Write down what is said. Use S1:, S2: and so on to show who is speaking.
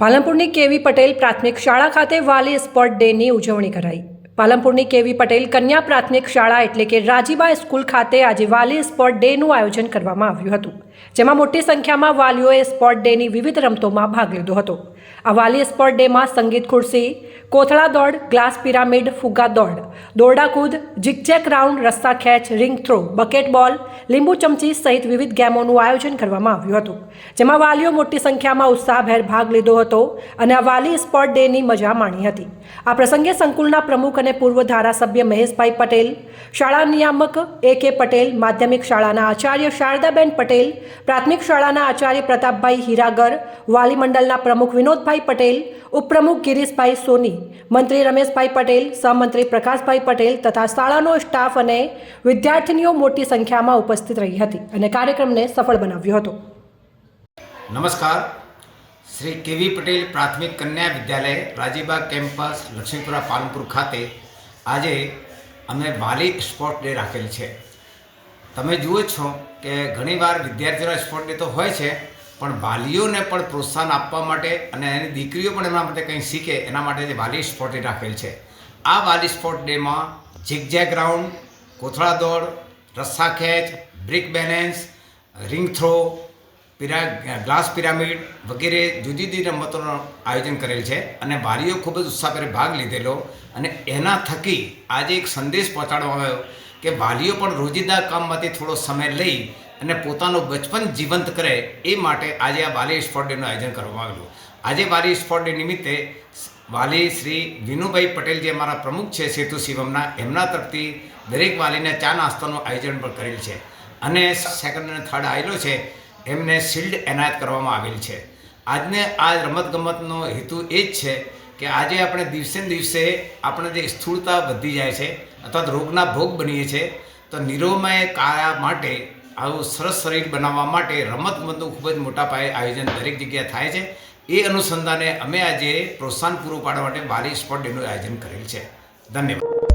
S1: પાલનપુરની કેવી પટેલ પ્રાથમિક શાળા ખાતે વાલી સ્પોર્ટ ડેની ઉજવણી કરાઈ. પાલનપુરની કેવી પટેલ કન્યા પ્રાથમિક શાળા એટલે કે રાજીબા સ્કૂલ ખાતે આજે વાલી સ્પોર્ટ ડેનું આયોજન કરવામાં આવ્યું હતું, જેમાં મોટી સંખ્યામાં વાલીઓએ સ્પોર્ટ ડેની વિવિધ રમતોમાં ભાગ લીધો હતો. આ વાલી સ્પોર્ટ ડેમાં સંગીત ખુરશી, કોથળા દોડ ગ્લાસ પિરામિડ ફુગ્ગા દોડ દોરડા કૂદ જિગજેક રાઉન્ડ રસ્તા ખેંચ રિંગ થ્રો બકેટ બોલ લીંબુ ચમચી સહિત વિવિધ ગેમોનું આયોજન કરવામાં આવ્યું હતું. જેમાં વાલીઓ મોટી સંખ્યામાં ઉત્સાહભેર ભાગ લીધો હતો અને આ વાલી સ્પોર્ટ ડેની મજા માણી હતી. આ પ્રસંગે સંકુલના પ્રમુખ અને પૂર્વ ધારાસભ્ય મહેશભાઈ પટેલ શાળા નિયામક એ કે પટેલ, માધ્યમિક શાળાના આચાર્ય શારદાબેન પટેલ, પ્રાથમિક શાળાના આચાર્ય પ્રતાપભાઈ હીરાગર વાલી મંડળના પ્રમુખ વિનોદભાઈ પટેલ, ઉપપ્રમુખ ગિરીશભાઈ સોની, મંત્રી રમેશભાઈ પટેલ, સહમંત્રી પ્રકાશભાઈ પટેલ તથા શાળાનો સ્ટાફ અને વિદ્યાર્થીનીઓ મોટી સંખ્યામાં ઉપસ્થિત રહી હતી અને કાર્યક્રમને સફળ બનાવ્યો હતો.
S2: નમસ્કાર. શ્રી કેવી પટેલ પ્રાથમિક કન્યા વિદ્યાલય રાજીબાગ કેમ્પસ, લક્ષ્મીપુરા પાલનપુર ખાતે આજે અમે વાલી સ્પોર્ટ ડે રાખેલ છે. તમે જુઓ છો કે ઘણીવાર વિદ્યાર્થીઓના સ્પોર્ટ ડે તો હોય છે, પણ વાલીઓને પણ પ્રોત્સાહન આપવા માટે અને એની દીકરીઓ પણ એના માટે કંઈ શીખે, એના માટે જે વાલી સ્પોર્ટ ડે રાખેલ છે. આ વાલી સ્પોર્ટ ડેમાં જિગજેગ રાઉન્ડ કોથળા દોડ, રસ્સા ખેંચ બ્રિક બેલેન્સ રિંગ થ્રો પિરા, ગ્લાસ પિરામિડ વગેરે જુદી જુદી રમતોનું આયોજન કરેલ છે અને વાલીઓ ખૂબ જ ઉત્સાહભેર ભાગ લીધેલો અને એના થકી આજે એક સંદેશ પહોંચાડવામાં આવ્યો કે વાલીઓ પણ રોજિંદા કામમાંથી થોડો સમય લઈ અને પોતાનું બચપન જીવંત કરે એ માટે આજે આ વાલી સ્પોર્ટ ડેનું આયોજન કરવામાં આવેલું આજે વાલી સ્પોર્ટ ડે નિમિત્તે વાલી શ્રી વિનુભાઈ પટેલ જે અમારા પ્રમુખ છે સેતુ શિવમના, એમના તરફથી દરેક વાલીને ચા નાસ્તાનું આયોજન પણ કરેલ છે. અને સેકન્ડ અને થર્ડ આવેલો છે એમને શિલ્ડ એનાયત કરવામાં આવેલ છે. આજને આ રમતગમતનો હેતુ એ જ છે કે આજે આપણે દિવસે દિવસે આપણે જે સ્થૂળતા વધી જાય છે અથવા તો રોગના ભોગ બનીએ છીએ તો નિરોમય કાયા માટે, આવું સરસ શરીર બનાવવા માટે રમતગમતનું ખૂબ જ મોટા પાયે આયોજન દરેક જગ્યાએ થાય છે. એ અનુસંધાને અમે આજે પ્રોત્સાહન પૂરું પાડવા માટે વાલી સ્પોર્ટ ડેનું આયોજન કરેલ છે. ધન્યવાદ.